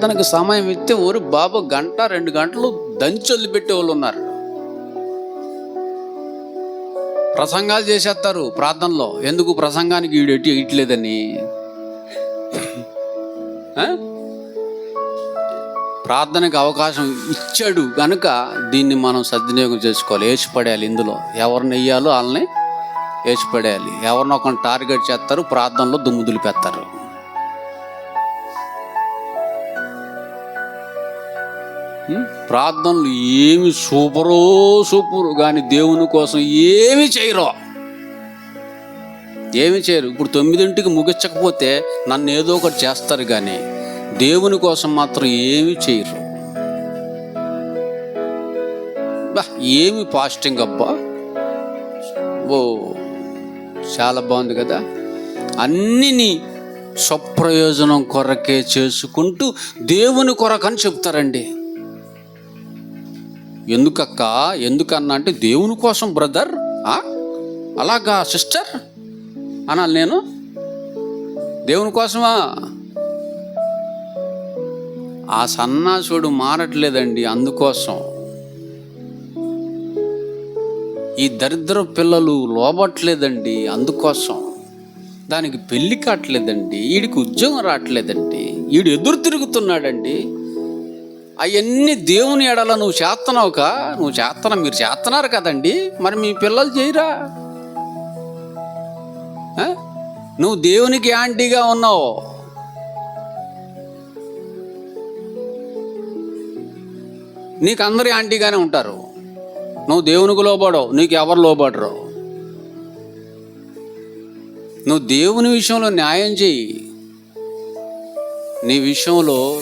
ప్రార్థనకు సమయం ఇస్తే ఊరు బాబు గంట రెండు గంటలు దంచొల్లి పెట్టే వాళ్ళు ఉన్నారు. ప్రసంగాలు చేసేస్తారు ప్రార్థనలో. ఎందుకు ప్రసంగానికి వీడు ఎట్టి ఇట్లేదని ప్రార్థనకు అవకాశం ఇచ్చాడు కనుక దీన్ని మనం సద్వినియోగం చేసుకోవాలి. ఏచిపడేయాలి ఇందులో. ఎవరిని వెయ్యాలో వాళ్ళని ఏచిపడేయాలి ఎవరిని టార్గెట్ చేస్తారు ప్రార్థనలో దుమ్ము దులిపేస్తారు. ప్రార్థనలు ఏమి సూపరో సూపరు కానీ దేవుని కోసం ఏమి చేయరు. ఏమి చేయరు. ఇప్పుడు తొమ్మిదింటికి ముగించకపోతే నన్ను ఏదో ఒకటి చేస్తారు కానీ దేవుని కోసం మాత్రం ఏమి చేయరు. ఏమి ఫాస్టింగ్ అబ్బా. ఓ చాలా బాగుంది కదా. అన్ని నీ స్వప్రయోజనం కొరకే చేసుకుంటూ దేవుని కొరకని చెప్తారండి. ఎందుకక్క? ఎందుకన్నా అంటే దేవుని కోసం బ్రదర్. అలాగా సిస్టర్? అనాలి నేను. దేవుని కోసమా? ఆ సన్నాసుడు మారట్లేదండి అందుకోసం. ఈ దరిద్ర పిల్లలు లోబట్లేదండి అందుకోసం. దానికి పెళ్ళి కావట్లేదండి వీడికి ఉద్యోగం రావట్లేదండి వీడు ఎదురు తిరుగుతున్నాడండి. అవన్నీ దేవుని ఎడల నువ్వు చేస్తున్నావుక నువ్వు చేస్తున్నా మీరు చేస్తున్నారు కదండి. మరి మీ పిల్లలు చేయరా? నువ్వు దేవునికి యాంటీగా ఉన్నావు. నీకు అందరూ యాంటీగానే ఉంటారు. నువ్వు దేవునికి లోబడవు నీకు ఎవరు లోబడరు. నువ్వు దేవుని విషయంలో న్యాయం చెయ్యి. నీ విషయంలో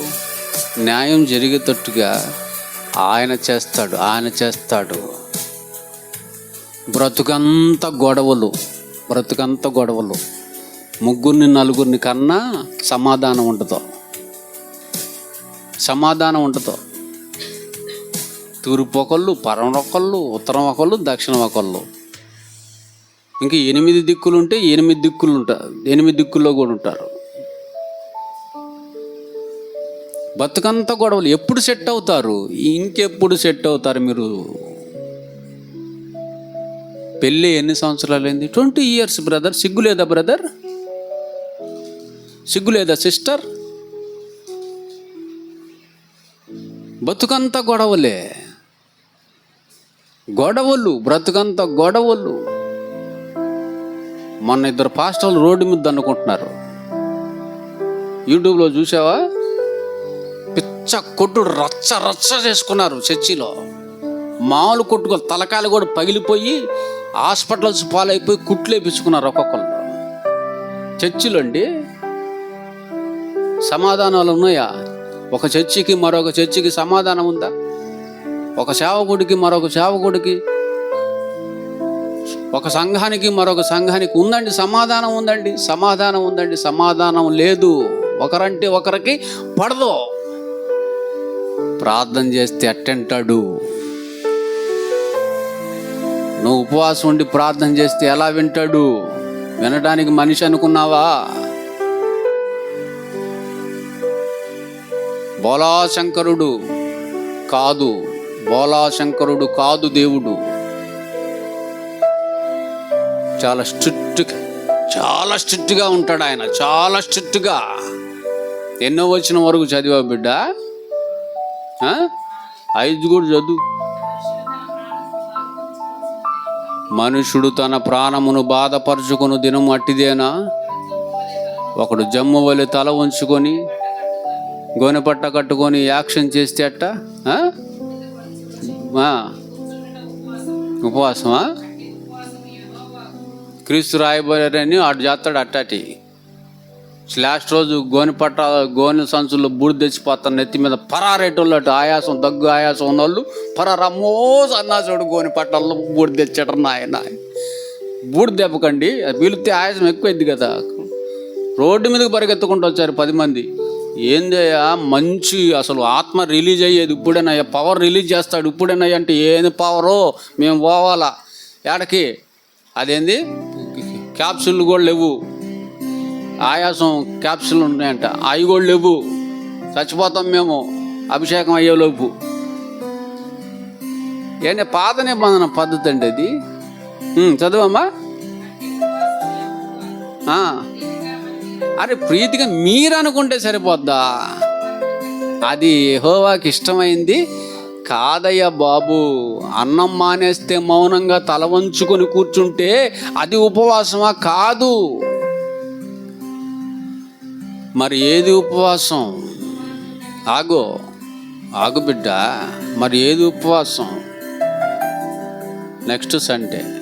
న్యాయం జరిగేటట్టుగా ఆయన చేస్తాడు ఆయన చేస్తాడు. బ్రతుకంత గొడవలు బ్రతుకంత గొడవలు. ముగ్గురిని నలుగురిని కన్నా సమాధానం ఉండదు. సమాధానం ఉండదు. తూర్పు ఒకళ్ళు పరం ఒకళ్ళు ఉత్తరం ఒకళ్ళు దక్షిణం ఒకళ్ళు. ఇంకా ఎనిమిది దిక్కులు ఉంటే ఎనిమిది దిక్కులు ఉంటారు ఎనిమిది దిక్కుల్లో కూడా ఉంటారు. బతుకంత గొడవలు. ఎప్పుడు సెట్ అవుతారు? ఇంకెప్పుడు సెట్ అవుతారు మీరు? పెళ్ళి ఎన్ని సంవత్సరాలు అయింది ట్వంటీ ఇయర్స్ బ్రదర్. సిగ్గు లేదా బ్రదర్? సిగ్గు లేదా సిస్టర్? బతుకంత గొడవలే. గొడవలు బ్రతుకంత గొడవలు. మొన్న ఇద్దరు పాస్టర్లు రోడ్డు మీద అనుకుంటున్నారు యూట్యూబ్లో చూసావా రచ్చ కొట్టుడు రచ్చ రచ్చ చేసుకున్నారు చర్చిలో. మామూలు కొట్టుకొని తలకాయలు కూడా పగిలిపోయి హాస్పిటల్స్ పాలైపోయి కుట్లు వేపించుకున్నారు ఒక్కొక్కరు చర్చిలో అండి సమాధానాలు ఉన్నాయా? ఒక చర్చికి మరొక చర్చికి సమాధానం ఉందా? ఒక సేవకుడికి మరొక సేవకుడికి? ఒక సంఘానికి మరొక సంఘానికి ఉందండి సమాధానం ఉందండి సమాధానం ఉందండి సమాధానం లేదు. ఒకరంటే ఒకరికి పడదు. ప్రార్థన చేస్తే అట్టంటాడు. నువ్వు ఉపవాసం ఉండి ప్రార్థన చేస్తే ఎలా వింటాడు? వినడానికి మనిషి అనుకున్నావా? బోలాశంకరుడు కాదు బోలాశంకరుడు కాదు దేవుడు. చాలా స్ట్రిక్ట్ చాలా స్ట్రిక్ట్గా ఉంటాడు ఆయన చాలా స్ట్రిక్ట్గా. ఎన్నో వచ్చిన వరకు చదివా బిడ్డ? ఐదు కూడా చదువు. మనుషుడు తన ప్రాణమును బాధపరుచుకుని దినం అట్టిదేనా? ఒకడు జమ్ము వలె తల ఉంచుకొని గోనెపట్ట కట్టుకొని యాక్షన్ చేస్తే అట్ట? ఉపవాసమా? క్రీస్తు రాయబోయారని ఆడు చేస్తాడు అట్టాటి లాస్ట్ రోజు గోని పట్ట గోని సంచుల్లో బూడి తెచ్చిపోతాను నెత్తి మీద పరారేటోళ్ళు అటు ఆయాసం దగ్గు ఆయాసం ఉన్నోళ్ళు పరారమ్మో సన్నాసుడు గోని పట్టాల్లో బూడి తెచ్చాడు నాయన. బూడి దెబ్బకండి అది పీలితే ఆయాసం ఎక్కువైంది కదా. రోడ్డు మీదకి పరిగెత్తుకుంటూ వచ్చారు పది మంది. ఏందయ్యా మంచి అసలు ఆత్మ రిలీజ్ అయ్యేది ఇప్పుడేనయ్యా పవర్ రిలీజ్ చేస్తాడు ఇప్పుడేనయ్యా అంటే ఏంది పవరో మేము పోవాలా. ఏడకి అదేంది? క్యాప్సూల్ కూడా లేవు. ఆయాసం క్యాప్సులు ఉన్నాయంట. అవి కూడా లేవు. చచ్చిపోతాం మేము. అభిషేకం అయ్యేలోపు ఏంటి పాత నిబంధన పద్ధతి అండి అది? ఉమ్, చదువమ్మా. అరే ప్రీతిగా మీరు అనుకుంటే సరిపోద్దా? అది హోవాకి ఇష్టమైంది. కాదయ్యా బాబు అన్నం మానేస్తే మౌనంగా తల వంచుకొని కూర్చుంటే అది ఉపవాసమా? కాదు. మరి ఏది ఉపవాసం? ఆగో. ఆగు బిడ్డ మరి ఏది ఉపవాసం? Next Sunday.